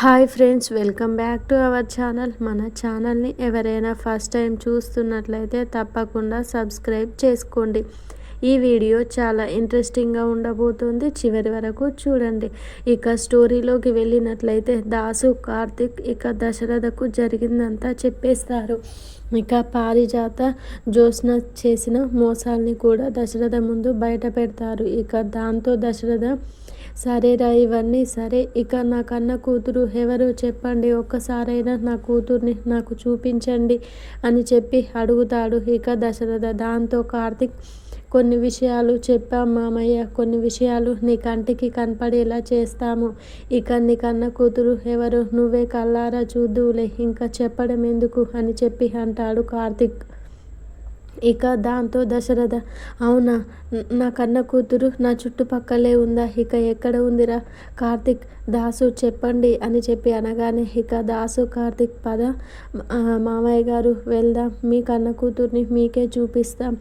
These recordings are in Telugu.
Hi friends welcome back to our channel. మన ఛానల్ని ఎవరైనా ఫస్ట్ టైం చూస్తున్నట్లయితే తప్పకుండా సబ్స్క్రైబ్ చేసుకోండి. ఈ వీడియో చాలా ఇంట్రెస్టింగ్గా ఉండబోతుంది. చివరి వరకు చూడండి. ఇక స్టోరీలోకి వెళ్ళినట్లయితే దాసు కార్తిక్ ఇక దశరథకు జరిగిందంతా చెప్పేస్తారు. ఇక పారిజాత జ్యోత్స్న చేసిన మోసాల్ని కూడా దశరథ ముందు బయట పెడతారు ఇక దాంతో దశరథ సరేరా ఇవన్నీ సరే. ఇక నా కన్న కూతురు ఎవరు చెప్పండి ఒక్కసారైనా నా కూతుర్ని నాకు చూపించండి అని చెప్పి అడుగుతాడు. ఇక దశరథ దాంతో కార్తిక్ కొన్ని విషయాలు చెప్పాం మామయ్య కొన్ని విషయాలు నీ కంటికి కనపడేలా చేస్తాము. ఇక నీ కన్న కూతురు ఎవరు నువ్వే కల్లారా చూద్దువులే ఇంకా చెప్పడం ఎందుకు? అని చెప్పి అంటాడు కార్తిక్. ఇక దాంతో దశరథ అవునా నా కన్న కూతురు నా చుట్టుపక్కలే ఉందా? ఇక ఎక్కడ ఉందిరా? కార్తిక్ దాసు చెప్పండి అని చెప్పి అనగానే ఇక దాసు కార్తిక్ పద మామయ్య గారు వెళ్దాం మీ కన్న కూతుర్ని మీకే చూపిస్తాం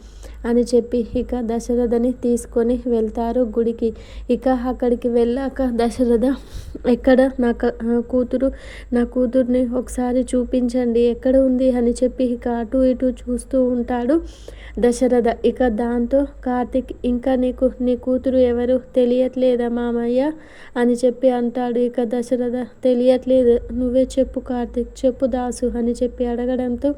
అని చెప్పి ఇక దశరథని తీసుకొని వెళ్తారు గుడికి. ఇక అక్కడికి వెళ్ళాక దశరథ ఎక్కడ నా కూతురు నా కూతుర్ని ఒకసారి చూపించండి ఎక్కడ ఉంది అని చెప్పి ఇక అటు ఇటు చూస్తూ ఉంటాడు దశరథ. ఇక దాంతో కార్తిక్ ఇంకా నీకు నీ కూతురు ఎవరు తెలియట్లేదా మామయ్య? అని చెప్పి అంటాడు. ఇక దశరథ తెలియట్లేదు. నువ్వే చెప్పు కార్తిక్ చెప్పు దాసు అని చెప్పి అడగడంతో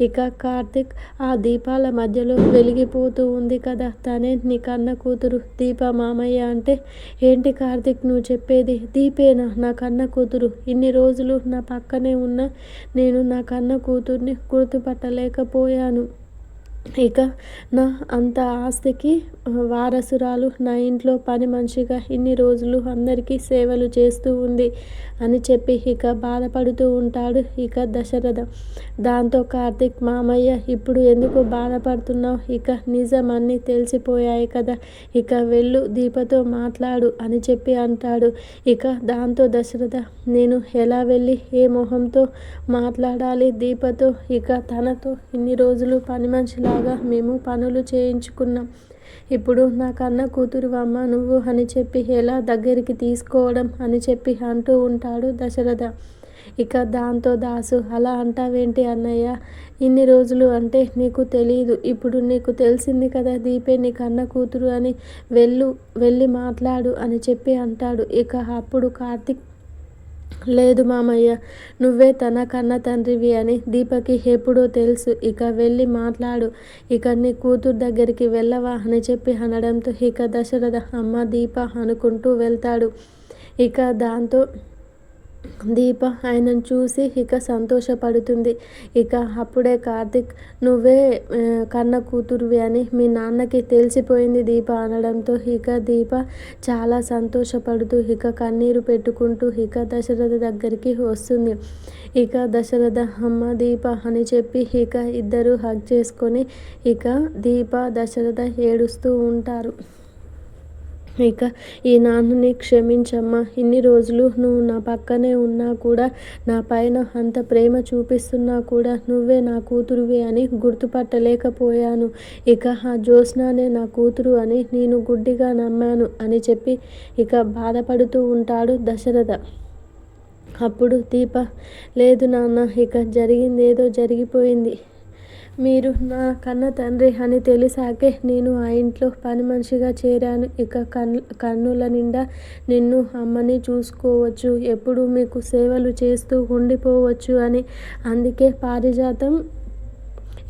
ఇక కార్తిక్ ఆ దీపాల మధ్యలో వెలిగిపోతూ ఉంది కదా. తనే నీ కన్న కూతురు దీప మామయ్య అంటే ఏంటి కార్తిక్ నువ్వు చెప్పేది? దీపేనా? నా కన్న కూతురు. ఇన్ని రోజులు నా పక్కనే ఉన్న నేను నా కన్న కూతుర్ని గుర్తుపట్టలేకపోయాను. ఇక నా అంత ఆస్తికి వారసురాలు నా ఇంట్లో పని మనిషిగా ఇన్ని రోజులు అందరికీ సేవలు చేస్తూ ఉంది అని చెప్పి ఇక బాధపడుతూ ఉంటాడు ఇక దశరథ. దాంతో కార్తిక్ మామయ్య ఇప్పుడు ఎందుకు బాధపడుతున్నావు? ఇక నిజం అన్నీ తెలిసిపోయాయి కదా ఇక వెళ్ళు దీపతో మాట్లాడు అని చెప్పి అంటాడు. ఇక దాంతో దశరథ నేను ఎలా వెళ్ళి ఏ మొహంతో మాట్లాడాలి దీపతో? ఇక తనతో ఇన్ని రోజులు పని మనిషిలాగా మేము పనులు చేయించుకున్నాం. ఇప్పుడు నా కన్న కూతురు అమ్మ నువ్వు అని చెప్పి ఎలా దగ్గరికి తీసుకోవడం అని చెప్పి అంటూ ఉంటాడు దశరథ. ఇక దాంతో దాసు అలా అంటావేంటి అన్నయ్య? ఇన్ని రోజులు అంటే నీకు తెలియదు ఇప్పుడు నీకు తెలిసింది కదా దీపే నీ కన్న కూతురు అని వెళ్ళు వెళ్ళి మాట్లాడు అని చెప్పి అంటాడు. ఇక అప్పుడు కార్తిక్ లేదు మామయ్య నువ్వే తన కన్న తండ్రివి అని దీపకి ఎప్పుడో తెలుసు. ఇక వెళ్ళి మాట్లాడు. ఇక నీ కూతురు దగ్గరికి వెళ్ళవా అని చెప్పి అనడంతో ఇక దశరథ అమ్మ దీప అనుకుంటూ వెళ్తాడు. ఇక దాంతో దీప ఆయనను చూసి ఇక సంతోషపడుతుంది. ఇక అప్పుడే కార్తిక్ నువ్వే కన్న కూతురువి అని మీ నాన్నకి తెలిసిపోయింది దీప అనడంతో ఇక దీప చాలా సంతోషపడుతూ ఇక కన్నీరు పెట్టుకుంటూ ఇక దశరథ దగ్గరికి వస్తుంది. ఇక దశరథ అమ్మ దీప అని చెప్పి ఇక ఇద్దరు హగ్ చేసుకొని ఇక దీప దశరథ ఏడుస్తూ ఉంటారు. ఇక ఈ నాన్నని క్షమించమ్మా. ఇన్ని రోజులు నువ్వు నా పక్కనే ఉన్నా కూడా నా పైన అంత ప్రేమ చూపిస్తున్నా కూడా నువ్వే నా కూతురువి అని గుర్తుపట్టలేకపోయాను. ఇక ఆ జ్యోత్స్నానే నా కూతురు అని నేను గుడ్డిగా నమ్మాను అని చెప్పి ఇక బాధపడుతూ ఉంటాడు దశరథ. అప్పుడు దీప లేదు నాన్న ఇక జరిగిందేదో జరిగిపోయింది. మీరు నా కన్న తండ్రి అని తెలిసాకే నేను ఆ ఇంట్లో పని మనిషిగా చేరాను. ఇక కన్ కన్నుల నిండా నిన్ను అమ్మని చూసుకోవచ్చు. ఎప్పుడు మీకు సేవలు చేస్తూ ఉండిపోవచ్చు అని. అందుకే పారిజాతం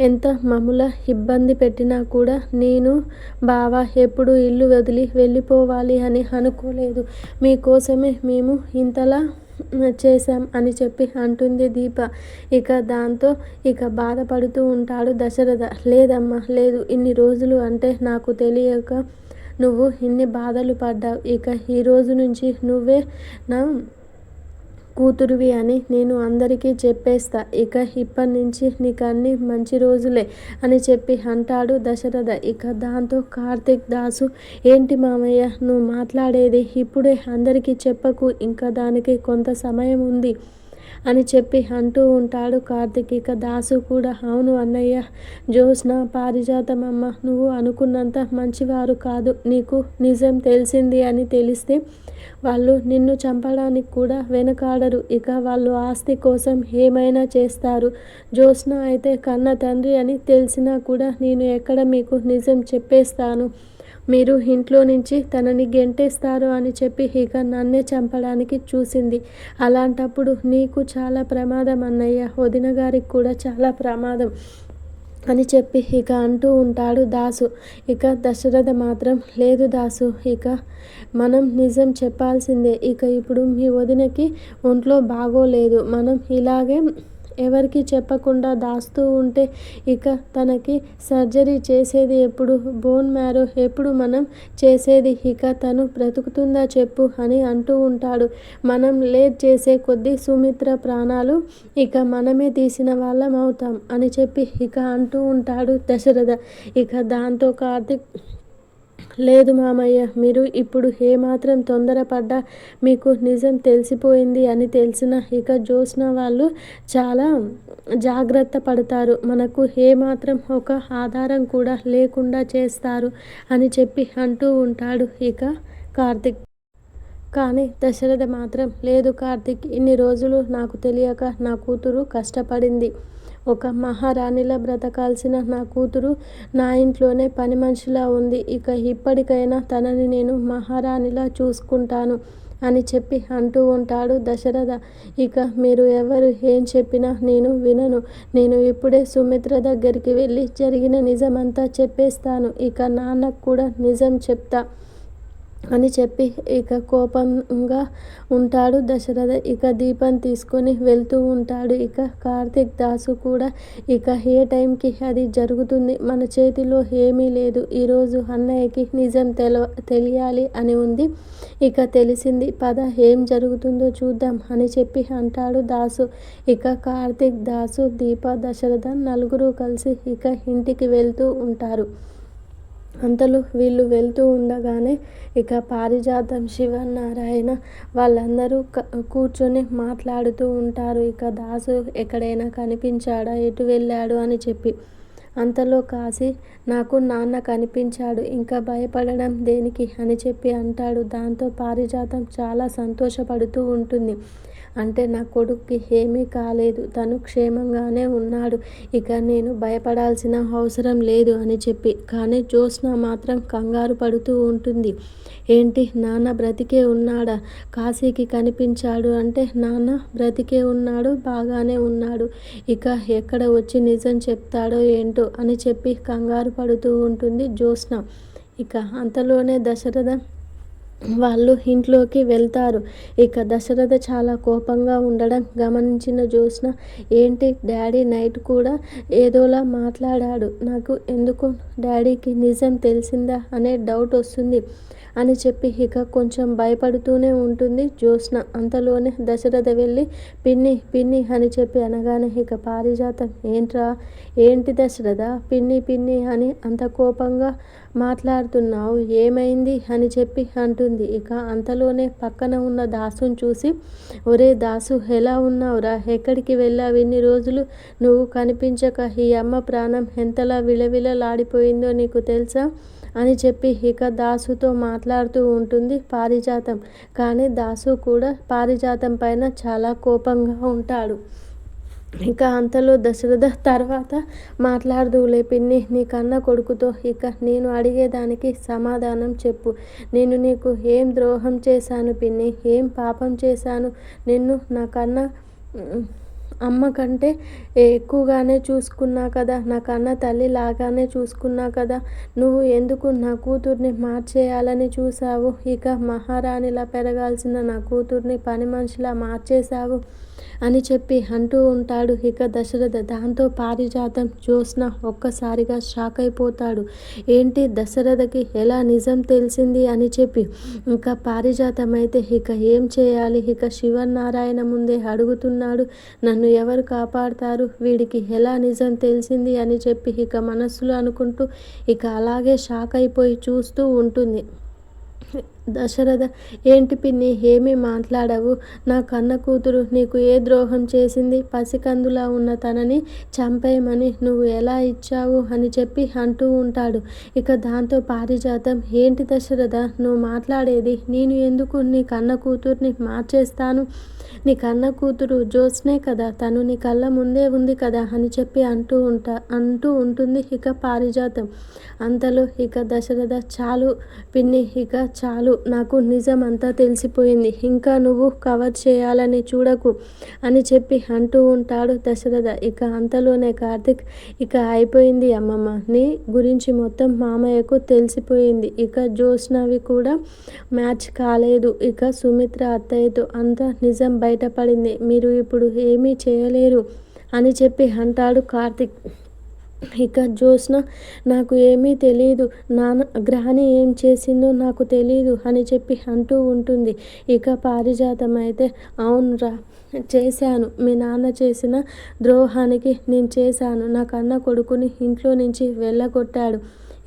ఎంత మమ్ముల ఇబ్బంది పెట్టినా కూడా నేను బావ ఎప్పుడు ఇల్లు వదిలి వెళ్ళిపోవాలి అని అనుకోలేదు. మీకోసమే మేము ఇంతలా చేశాం అని చెప్పి అంటుంది దీప. ఇక దాంతో ఇక బాధపడుతూ ఉంటాడు దశరథ. లేదమ్మా లేదు ఇన్ని రోజులు అంటే నాకు తెలియక నువ్వు ఇన్ని బాధలు పడ్డావు. ఇక ఈ రోజు నుంచి నువ్వే నా కూతురువి అని నేను అందరికీ చెప్పేస్తా. ఇక ఇప్పటి నుంచి నీకు అన్ని మంచి రోజులే అని చెప్పి అంటాడు దశరథ. ఇక దాంతో కార్తిక్ దాసు ఏంటి మామయ్య నువ్వు మాట్లాడేది ఇప్పుడే అందరికీ చెప్పకు. ఇంకా దానికి కొంత సమయం ఉంది. అని చెప్పి అంటూ ఉంటాడు కార్తిక్. ఇక దాసు కూడా అవును అన్నయ్య జ్యోత్స్న పారిజాతమమ్మ నువ్వు అనుకున్నంత మంచివారు కాదు. నీకు నిజం తెలిసింది అని తెలిస్తే వాళ్ళు నిన్ను చంపడానికి కూడా వెనకాడరు. ఇక వాళ్ళు ఆస్తి కోసం ఏమైనా చేస్తారు. జ్యోత్స్న అయితే కన్న తండ్రి అని తెలిసినా కూడా నేను ఎక్కడ మీకు నిజం చెప్పేస్తాను? మీరు ఇంట్లో నుంచి తనని గెంటేస్తారు అని చెప్పి ఇక నన్నే చంపడానికి చూసింది. అలాంటప్పుడు నీకు చాలా ప్రమాదం అన్నయ్య. వదిన గారికి కూడా చాలా ప్రమాదం అని చెప్పి ఇక అంటూ ఉంటాడు దాసు. ఇక దశరథ మాత్రం లేదు దాసు ఇక మనం నిజం చెప్పాల్సిందే. ఇక ఇప్పుడు మీ వదినకి ఒంట్లో బాగోలేదు. మనం ఇలాగే ఎవరికి చెప్పకుండా దాస్తూ ఉంటే ఇక తనకి సర్జరీ చేసేది ఎప్పుడు? బోన్ మ్యారో ఎప్పుడు మనం చేసేది? ఇక తను బ్రతుకుతుందా చెప్పు అని అంటూ ఉంటాడు. మనం లేట్ చేసే కొద్దీ సుమిత్ర ప్రాణాలు ఇక మనమే తీసిన వాళ్ళం అవుతాం అని చెప్పి ఇక అంటూ ఉంటాడు దశరథ. ఇక దాంతో కార్తిక్ లేదు మామయ్య మీరు ఇప్పుడు ఏమాత్రం తొందరపడ్డా మీకు నిజం తెలిసిపోయింది అని తెలిసిన ఇక జోస్న వాళ్ళు చాలా జాగ్రత్త పడతారు. మనకు ఏమాత్రం ఒక ఆధారం కూడా లేకుండా చేస్తారు అని చెప్పి అంటూ ఉంటాడు ఇక కార్తిక్. కానీ దశరథ మాత్రం లేదు కార్తిక్ ఇన్ని రోజులు నాకు తెలియక నా కూతురు కష్టపడింది. ఒక మహారాణిలా బ్రతకాల్సిన నా కూతురు నా ఇంట్లోనే పని మనిషిలా ఉంది. ఇక ఇప్పటికైనా తనని నేను మహారాణిలా చూసుకుంటాను అని చెప్పి అంటూ ఉంటాడు దశరథ. ఇక మీరు ఎవరు ఏం చెప్పినా నేను వినను. నేను ఇప్పుడే సుమిత్ర దగ్గరికి వెళ్ళి జరిగిన నిజమంతా చెప్పేస్తాను. ఇక నాన్నకు కూడా నిజం చెప్తా. అని చెప్పి ఇక కోపంగా ఉంటాడు దశరథ. ఇక దీపం తీసుకొని వెళ్తూ ఉంటాడు. ఇక కార్తిక్ దాసు కూడా ఇక ఏ టైంకి అది జరుగుతుంది? మన చేతిలో ఏమీ లేదు. ఈరోజు అన్నయ్యకి నిజం తెల తెలియాలి అని ఉంది. ఇక తెలిసింది పద ఏం జరుగుతుందో చూద్దాం అని చెప్పి అంటాడు దాసు. ఇక కార్తిక్ దాసు దీప దశరథ నలుగురు కలిసి ఇక ఇంటికి వెళ్తూ ఉంటారు. అంతలో వీళ్ళు వెళ్తూ ఉండగానే ఇక పారిజాతం శివనారాయణ వాళ్ళందరూ కూర్చొని మాట్లాడుతూ ఉంటారు. ఇక దాసు ఎక్కడైనా కనిపించాడా? ఎటు వెళ్ళాడు? అని చెప్పి. అంతలో కాశీ నాకు నాన్న కనిపించాడు ఇంకా భయపడడం దేనికి? అని చెప్పి అంటాడు. దాంతో పారిజాతం చాలా సంతోషపడుతూ ఉంటుంది. అంటే నా కొడుక్కి ఏమీ కాలేదు. తను క్షేమంగానే ఉన్నాడు. ఇక నేను భయపడాల్సిన అవసరం లేదు అని చెప్పి. కానీ జ్యోత్స్న మాత్రం కంగారు పడుతూ ఉంటుంది. ఏంటి నాన్న బ్రతికే ఉన్నాడా? కాశీకి కనిపించాడు అంటే నాన్న బ్రతికే ఉన్నాడు బాగానే ఉన్నాడు. ఇక ఎక్కడ వచ్చి నిజం చెప్తాడో ఏంటో అని చెప్పి కంగారు పడుతూ ఉంటుంది జ్యోత్స్న. ఇక అంతలోనే దశరథ వాళ్ళు ఇంట్లోకి వెళ్తారు. ఇక దశరథ చాలా కోపంగా ఉండడం గమనించిన జ్యోత్స్న ఏంటి డాడీ నైట్ కూడా ఏదోలా మాట్లాడాడు? నాకు ఎందుకు డాడీకి నిజం తెలిసిందా అనే డౌట్ వస్తుంది అని చెప్పి ఇక కొంచెం భయపడుతూనే ఉంటుంది జ్యోత్స్న. అంతలోనే దశరథ వెళ్ళి పిన్ని పిన్ని అని చెప్పి అనగానే ఇక పారిజాతం. ఏంట్రా? ఏంటి దశరథ? పిన్ని పిన్ని అని అంత కోపంగా మాట్లాడుతున్నావు? ఏమైంది? అని చెప్పి అంటుంది. ఇక అంతలోనే పక్కన ఉన్న దాసుని చూసి ఒరే దాసు ఎలా ఉన్నావురా? ఎక్కడికి వెళ్ళావు? ఇన్ని రోజులు నువ్వు కనిపించక ఈ అమ్మ ప్రాణం ఎంతలా విలవిలలాడిపోయిందో నీకు తెలుసా? అని చెప్పి ఇక దాసుతో మాట్లాడుతూ ఉంటుంది పారిజాతం. కానీ దాసు కూడా పారిజాతం పైన చాలా కోపంగా ఉంటాడు. ఇక అంతలో దశరథ తర్వాత మాట్లాడుదులే పిన్ని నీ కన్న కొడుకుతో ఇక నేను అడిగేదానికి సమాధానం చెప్పు. నేను నీకు ఏం ద్రోహం చేశాను పిన్ని? ఏం పాపం చేశాను? నిన్ను నా కన్న అమ్మ కంటే ఎక్కువగానే చూసుకున్నా కదా? నా కన్న తల్లి లాగానే చూసుకున్నా కదా? నువ్వు ఎందుకు నా కూతుర్ని మార్చేయాలని చూసావు ఇక మహారాణిలా పెరగాల్సిన నా కూతుర్ని పని మనిషిలా మార్చేశావు? అని చెప్పి అంటూ ఉంటాడు. ఇక దశరథ దాంతో పారిజాతం జ్యోత్స్న ఒక్కసారిగా షాక్ అయిపోతాడు. ఏంటి దశరథకి ఎలా నిజం తెలిసింది అని చెప్పి ఇంకా పారిజాతం అయితే ఇక ఏం చేయాలి? ఇక శివనారాయణ ముందే అడుగుతున్నాడు. నన్ను ఎవరు కాపాడతారు? వీడికి ఎలా నిజం తెలిసింది అని చెప్పి ఇక మనస్సులో అనుకుంటూ ఇక అలాగే షాక్ అయిపోయి చూస్తూ ఉంటుంది. దశరథ ఏంటి పిన్ని ఏమీ మాట్లాడవు. నా కన్న కూతురు నీకు ఏ ద్రోహం చేసింది? పసికందులా ఉన్న తనని చంపేయమని నువ్వు ఎలా ఇచ్చావు అని చెప్పి అంటూ ఉంటాడు. ఇక దాంతో పారిజాతం. ఏంటి దశరథ నువ్వు మాట్లాడేది? నేను ఎందుకు నీ కన్న కూతుర్ని మార్చేస్తాను? నీ కన్న కూతురు జోస్నే కదా తను నీ కళ్ళ ముందే ఉంది కదా అని చెప్పి అంటూ ఉంటా అంటూ ఉంటుంది ఇక పారిజాతం. అంతలో ఇక దశరథ చాలు పిన్ని ఇక చాలు నాకు నిజం అంతా తెలిసిపోయింది ఇంకా నువ్వు కవర్ చేయాలని చూడకు అని చెప్పి అంటూ ఉంటాడు దశరథ. ఇక అంతలోనే కార్తిక్ ఇక అయిపోయింది అమ్మమ్మ నీ గురించి మొత్తం మామయ్యకు తెలిసిపోయింది ఇక జ్యోత్స్నవి కూడా మ్యాచ్ కాలేదు ఇక సుమిత్ర అత్తయ్యతో అంతా నిజం బయటపడింది. మీరు ఇప్పుడు ఏమీ చేయలేరు అని చెప్పి అంటాడు కార్తిక్. ఇక జ్యోత్స్న నాకు ఏమీ తెలియదు నాన్న గ్రహణి ఏం చేసిందో నాకు తెలియదు అని చెప్పి అంటూ ఉంటుంది. ఇక పారిజాతం అయితే అవునురా చేశాను. మీ నాన్న చేసిన ద్రోహానికి నేను చేశాను. నా కన్న కొడుకుని ఇంట్లో నుంచి వెళ్ళగొట్టాడు.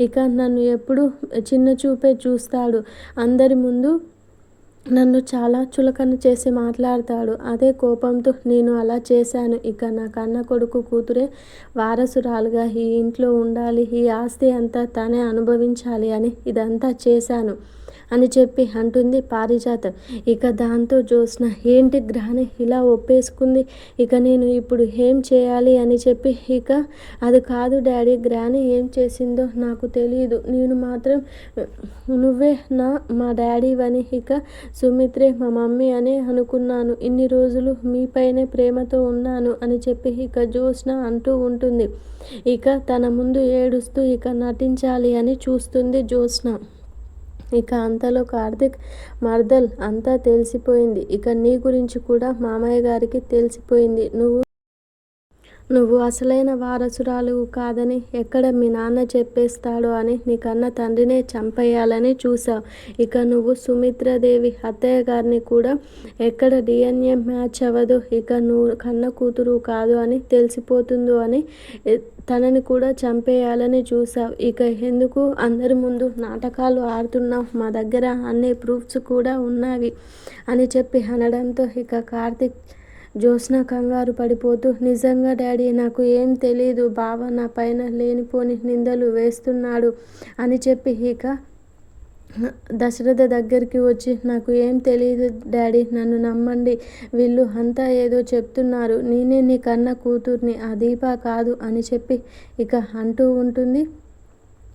ఇక నన్ను ఎప్పుడు చిన్న చూపే చూస్తాడు. అందరి ముందు నన్ను చాలా చులకన చేసి మాట్లాడతాడు. అదే కోపంతో నేను అలా చేశాను. ఇక నా కన్న కొడుకు కూతురే వారసురాలుగా ఈ ఇంట్లో ఉండాలి. ఈ ఆస్తి అంతా తనే అనుభవించాలి అని ఇదంతా చేశాను. అని చెప్పి అంటుంది పారిజాతం. ఇక దాంతో జ్యోత్స్న ఏంటి గ్రహణి ఇలా ఒప్పేసుకుంది? ఇక నేను ఇప్పుడు ఏం చేయాలి? అని చెప్పి ఇక అది కాదు డాడీ గ్రాని ఏం చేసిందో నాకు తెలియదు నేను మాత్రం నువ్వే నా మా డాడీ అని ఇక సుమిత్రే మా మమ్మీ అని అనుకున్నాను. ఇన్ని రోజులు మీపైనే ప్రేమతో ఉన్నాను అని చెప్పి ఇక జ్యోత్స్న అంటూ ఉంటుంది. ఇక తన ముందు ఏడుస్తూ ఇక నటించాలి అని చూస్తుంది జ్యోత్స్న. ఇక అంతలో కార్తిక్ మర్దల్ అంతా తెలిసిపోయింది. ఇక నీ గురించి కూడా మామయ్య గారికి తెలిసిపోయింది. నువ్వు నువ్వు అసలైన వారసురాలు కాదని ఎక్కడ మీ నాన్న చెప్పేస్తాడో అని నీ కన్న తండ్రినే చంపేయాలని చూసావు ఇక నువ్వు సుమిత్రదేవి అత్తయ్య గారిని కూడా ఎక్కడ డిఎన్ఏ మ్యాచ్ అవ్వదు ఇక నువ్వు కన్న కూతురు కాదు అని తెలిసిపోతుందో అని తనని కూడా చంపేయాలని చూసావు ఇక ఎందుకు అందరి ముందు నాటకాలు ఆడుతున్నావు? మా దగ్గర అన్ని ప్రూఫ్స్ కూడా ఉన్నవి అని చెప్పి అనడంతో ఇక కార్తిక్ జ్యోత్స్న కంగారు పడిపోతూ నిజంగా డాడీ నాకు ఏం తెలీదు బావ నా పైన లేనిపోని నిందలు వేస్తున్నాడు అని చెప్పి ఇక దశరథ దగ్గరికి వచ్చి నాకు ఏం తెలియదు డాడీ నన్ను నమ్మండి వీళ్ళు అంతా ఏదో చెప్తున్నారు నేనే నీ కన్న కూతుర్ని ఆ దీప కాదు అని చెప్పి ఇక అంటూ ఉంటుంది.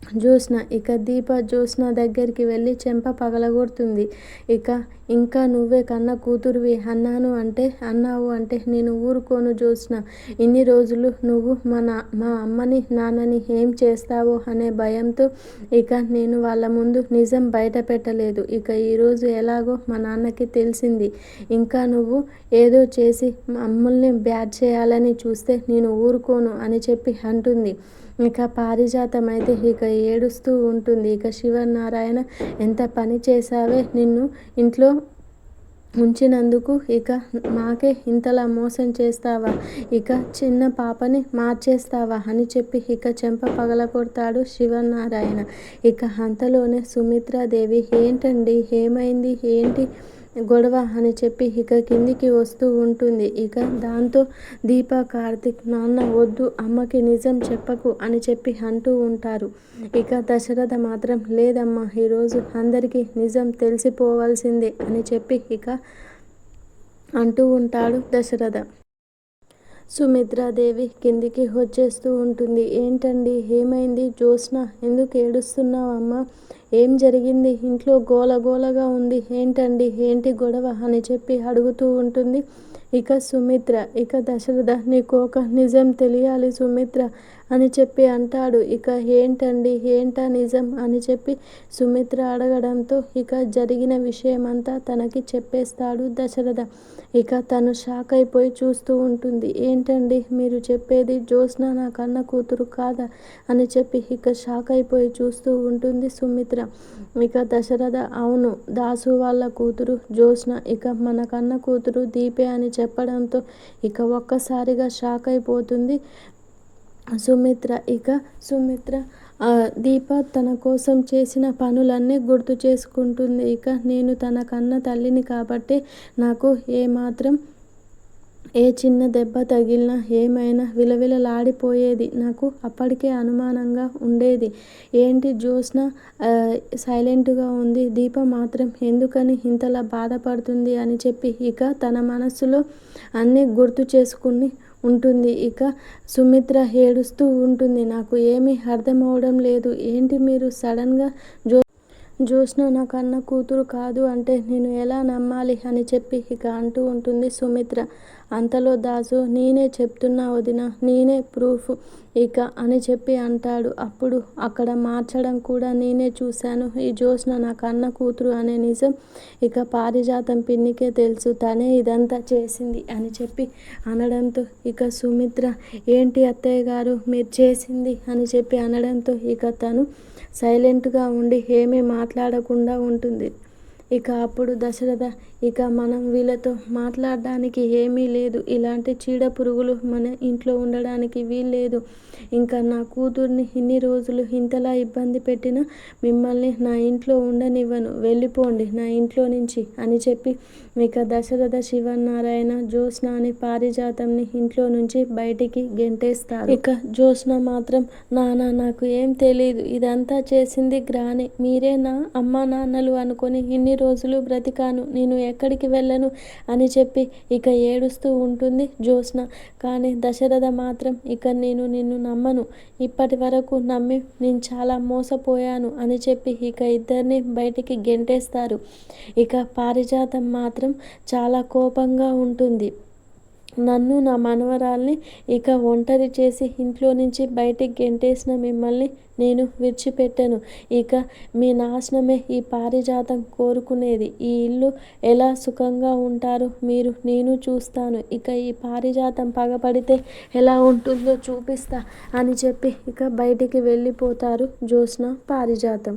జ్యోత్స్న ఇక దీప జ్యోత్స్న దగ్గరికి వెళ్ళి చెంప పగలగొడుతుంది. ఇక ఇంకా నువ్వే కన్న కూతురువి అన్నాను అంటే అన్నావు అంటే నేను ఊరుకోను జ్యోత్స్న. ఇన్ని రోజులు నువ్వు మన మా అమ్మని నాన్నని ఏం చేస్తావో అనే భయంతో ఇక నేను వాళ్ళ ముందు నిజం బయట పెట్టలేదు. ఇక ఈరోజు ఎలాగో మా నాన్నకి తెలిసింది. ఇంకా నువ్వు ఏదో చేసి మమ్మల్ని బ్యాడ్ చేయాలని చూస్తే నేను ఊరుకోను అని చెప్పి అంటుంది. ఇక పారిజాతం అయితే ఇక ఏడుస్తూ ఉంటుంది. ఇక శివనారాయణ ఎంత పని చేశావే నిన్ను ఇంట్లో ఉంచినందుకు? ఇక మాకే ఇంతలా మోసం చేస్తావా? ఇక చిన్న పాపని మార్చేస్తావా? అని చెప్పి ఇక చెంప పగలగొడతాడు శివనారాయణ. ఇక అంతలోనే సుమిత్రాదేవి ఏంటండి? ఏమైంది? ఏంటి? గొడవ అని చెప్పి ఇక కిందికి వస్తూ ఉంటుంది. ఇక దాంతో దీప కార్తిక్ నాన్న వద్దు అమ్మకి నిజం చెప్పకు అని చెప్పి అంటూ ఉంటారు. ఇక దశరథ మాత్రం లేదమ్మా ఈరోజు అందరికీ నిజం తెలిసిపోవాల్సిందే అని చెప్పి ఇక అంటూ ఉంటాడు దశరథ. సుమిత్రాదేవి కిందికి వచ్చేస్తూ ఉంటుంది. ఏంటండి? ఏమైంది? జ్యోత్స్న ఎందుకు ఏడుస్తున్నావమ్మా? ఏం జరిగింది? ఇంట్లో గోల గోలగా ఉంది. ఏంటండి? ఏంటి గొడవ? అని చెప్పి అడుగుతూ ఉంటుంది. ఇక సుమిత్ర ఇక దశరథ నీకు ఒక నిజం తెలియాలి సుమిత్ర. అని చెప్పి అంటాడు. ఇక ఏంటండి? ఏంటా నిజం? అని చెప్పి సుమిత్ర అడగడంతో ఇక జరిగిన విషయమంతా తనకి చెప్పేస్తాడు దశరథ. ఇక తను షాక్ అయిపోయి చూస్తూ ఉంటుంది. ఏంటండి? మీరు చెప్పేది జ్యోత్స్న నా కన్న కూతురు కాదా? అని చెప్పి ఇక షాక్ అయిపోయి చూస్తూ ఉంటుంది సుమిత్ర. ఇక దశరథ అవును దాసు వాళ్ళ కూతురు జ్యోత్స్న. ఇక మన కన్న కూతురు దీపే అని చెప్పడంతో ఇక ఒక్కసారిగా షాక్ అయిపోతుంది. సుమిత్ర ఇక సుమిత్ర దీప తన కోసం చేసిన పనులన్నీ గుర్తు చేసుకుంటుంది. ఇక నేను తన కన్న తల్లిని కాబట్టి నాకు ఏమాత్రం ఏ చిన్న దెబ్బ తగిలినా ఏమైనా విలవిలలాడిపోయేది. నాకు అప్పటికే అనుమానంగా ఉండేది. ఏంటి జ్యోత్స్న సైలెంట్గా ఉంది? దీప మాత్రం ఎందుకని ఇంతలా బాధపడుతుంది అని చెప్పి ఇక తన మనస్సులో అన్నీ గుర్తు చేసుకుని ఉంటుంది. ఇక సుమిత్ర ఏడుస్తూ ఉంటుంది నాకు ఏమీ అర్థం అవడం లేదు. ఏంటి మీరు సడన్గా జో జ్యోత్స్న నా కన్న కూతురు కాదు అంటే నేను ఎలా నమ్మాలి? అని చెప్పి ఇక అంటూ ఉంటుంది సుమిత్ర. అంతలో దాసు నేనే చెప్తున్నా వదిన నేనే ప్రూఫ్ ఇక అని చెప్పి అంటాడు. అప్పుడు అక్కడ మార్చడం కూడా నేనే చూశాను. ఈ జ్యోత్స్న నా కన్న కూతురు అనే నిజం ఇక పారిజాతం పిన్నికే తెలుసు. తనే ఇదంతా చేసింది అని చెప్పి అనడంతో ఇక సుమిత్ర ఏంటి అత్తయ్య గారు మీరు చేసింది అని చెప్పి అనడంతో ఇక తను సైలెంట్గా ఉండి ఏమీ మాట్లాడకుండా ఉంటుంది. ఇక అప్పుడు దశరథ ఇక మనం వీళ్ళతో మాట్లాడడానికి ఏమీ లేదు. ఇలాంటి చీడ పురుగులు మన ఇంట్లో ఉండడానికి వీల్లేదు. ఇంకా నా కూతుర్ని ఇన్ని రోజులు ఇంతలా ఇబ్బంది పెట్టిన మిమ్మల్ని నా ఇంట్లో ఉండనివ్వను. వెళ్ళిపోండి నా ఇంట్లో నుంచి అని చెప్పి ఇక దశరథ శివనారాయణ జ్యోత్స్న అని పారిజాతంని ఇంట్లో నుంచి బయటికి గెంటేస్తారు. ఇక జ్యోత్స్న మాత్రం నానా నాకు ఏం తెలియదు ఇదంతా చేసింది గ్రాని. మీరే నా అమ్మ నాన్నలు అనుకొని ఇన్ని రోజులు బ్రతికాను. నేను ఎక్కడికి వెళ్ళను అని చెప్పి ఇక ఏడుస్తూ ఉంటుంది జ్యోత్స్న. కానీ దశరథ మాత్రం ఇక నేను నిన్ను నమ్మను. ఇప్పటి వరకు నమ్మి నేను చాలా మోసపోయాను అని చెప్పి ఇక ఇద్దరిని బయటికి గెంటేస్తారు. ఇక పారిజాతం మాత్రం చాలా కోపంగా ఉంటుంది. నన్ను నా మనవరాల్ని ఇక ఒంటరి చేసి ఇంట్లో నుంచి బయటికి గెంటేసిన మిమ్మల్ని నేను విడిచిపెట్టాను. ఇక మీ నాశనమే ఈ పారిజాతం కోరుకునేది. ఈ ఇల్లు ఎలా సుఖంగా ఉంటారు మీరు నేను చూస్తాను. ఇక ఈ పారిజాతం పగపడితే ఎలా ఉంటుందో చూపిస్తా అని చెప్పి ఇక బయటికి వెళ్ళిపోతారు జ్యోత్స్న పారిజాతం.